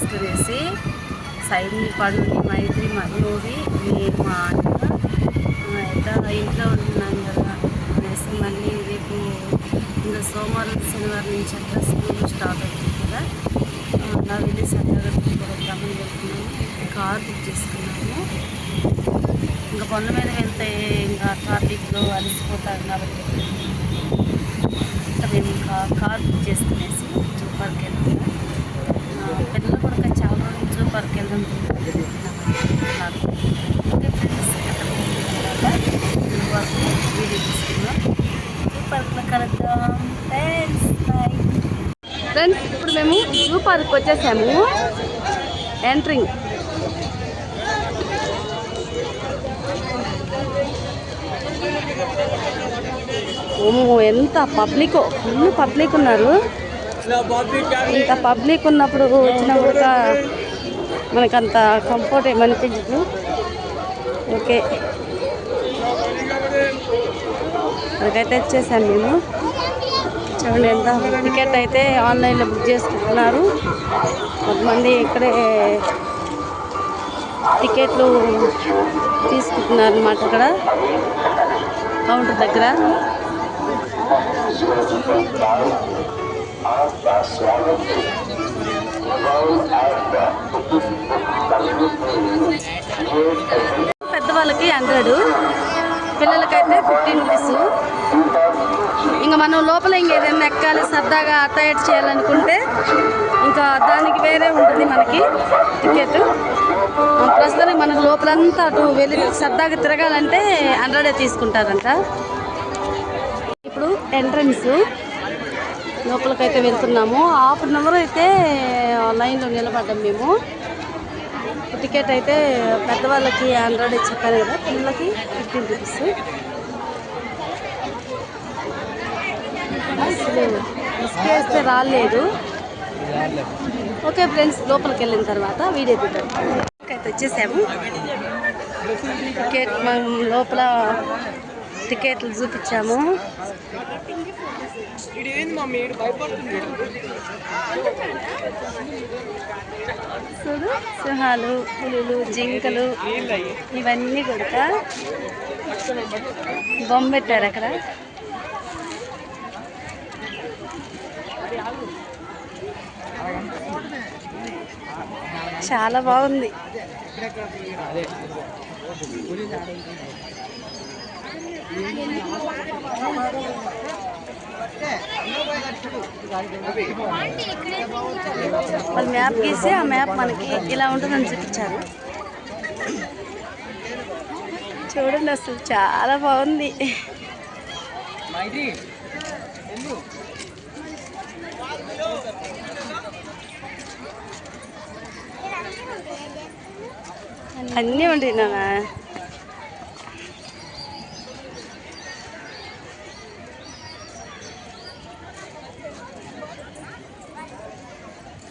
తీసుకునేసి సైని పండు మైత్రి మనోవి నేను మా అన్న ఇంట్లో ఉంటున్నాం కదా అనేసి మళ్ళీ రేపు ఇంకా సోమవారం శనివారం నుంచి అట్లా స్కూల్ స్టార్ట్ అవుతుంది కదా. అలా వెళ్ళి సరదాగా వద్దామని వెళ్తున్నాము కార్ బుక్ చేసుకున్నాము. ఇంకా కొండ మీద వెళ్తే ఇంకా ట్రాఫిక్లో అలసిపోతారు కాబట్టి ఇంకా మేము ఇంకా కార్ బుక్ చేసుకునేసి సూపర్కి వెళ్తాను వెళ్తున్నాం కొడుక చాలా రోజులు జూ పార్క్ వెళ్దాం ఓకే ఫ్రెండ్స్ జూ వీడియో పార్క్లో కలుద్దాం. ఫ్రెండ్స్ బాయ్ ఫ్రెండ్స్ ఇప్పుడు మేము జూ పార్క్ వచ్చేసాము. ఎంట్రింగ్ ఎంత పబ్లిక్ ఫుల్ పబ్లిక్ ఉన్నారు. ఇంత పబ్లిక్ ఉన్నప్పుడు వచ్చినప్పుడు కూడా మనకంత కంఫర్ట్ ఏమనిపించదు ఓకే. అక్కడికైతే వచ్చేసాను మేము. చూడండి ఎంత టికెట్ అయితే ఆన్లైన్లో బుక్ చేసుకుంటున్నారు. కొంతమంది ఇక్కడే టికెట్లు తీసుకుంటున్నారు అన్నమాట ఇక్కడ కౌంటర్ దగ్గర. పెద్దవాళ్ళకి హండ్రెడ్ పిల్లలకైతే ఫిఫ్టీన్ రూపీస్. ఇంకా మనం లోపల ఇంకేదైనా ఎక్కాలి సరదాగా తయారు చేయాలనుకుంటే ఇంకా దానికి వేరే ఉంటుంది మనకి టికెట్. ప్రస్తుతానికి మనకు లోపలంతా అటు వెళ్ళి సరదాగా తిరగాలంటే హండ్రెడే తీసుకుంటారంట. ఇప్పుడు ఎంట్రన్స్ లోపలికైతే వెళ్తున్నాము. హాఫ్ అన్ అవర్ అయితే లైన్లో నిలబడ్డాం మేము. టికెట్ అయితే పెద్దవాళ్ళకి హండ్రెడ్ చెప్పాను కదా పిల్లలకి ఫిఫ్టీన్ రూపీస్. అసలు వేస్తే రాలేదు. ఓకే ఫ్రెండ్స్ లోపలికి వెళ్ళిన తర్వాత వీడియో తీద్దాం. అయితే వచ్చేసాము. టికెట్ మనం లోపల టికెట్లు చూపించాము. చూడు సింహాలు పులులు జింకలు ఇవన్నీ కూడా బొమ్మ పెట్టారు అక్కడ. చాలా బాగుంది. వాళ్ళు మ్యాప్ గీసి ఆ మ్యాప్ మనకి ఇలా ఉంటుందని చూపించారు. చూడండి అసలు చాలా బాగుంది. అన్నీ ఉంటాయి నాన్న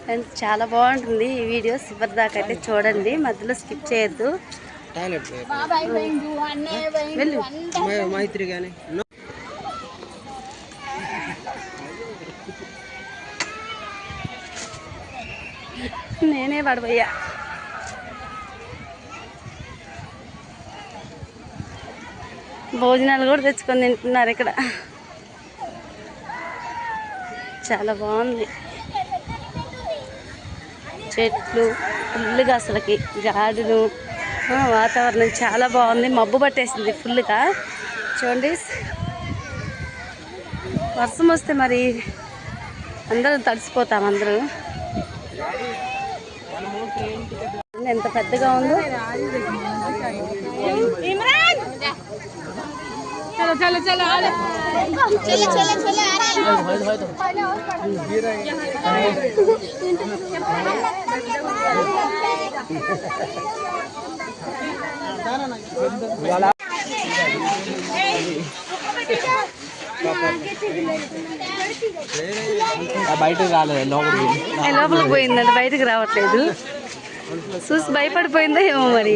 ఫ్రెండ్స్ చాలా బాగుంటుంది ఈ వీడియో. చివరి దాకా అయితే చూడండి. మధ్యలో స్కిప్ చేయొద్దు. మైత్రి కానీ నేనే పడిపోయా భోజనాలు కూడా తెచ్చుకొని తింటున్నారు ఇక్కడ. చాలా బాగుంది. చెట్లు ఫుల్గా అసలుకి గాడులు ఆ, వాతావరణం చాలా బాగుంది. మబ్బు పట్టేసింది ఫుల్గా చూడండి. వర్షం వస్తే మరి అందరం తడిసిపోతాం అందరూ. ఎంత పెద్దగా ఉందో. బయటకు రాలేదు లోపలికి లోపలికి పోయిందంట బయటకు రావట్లేదు చూసి భయపడిపోయిందో ఏమో మరి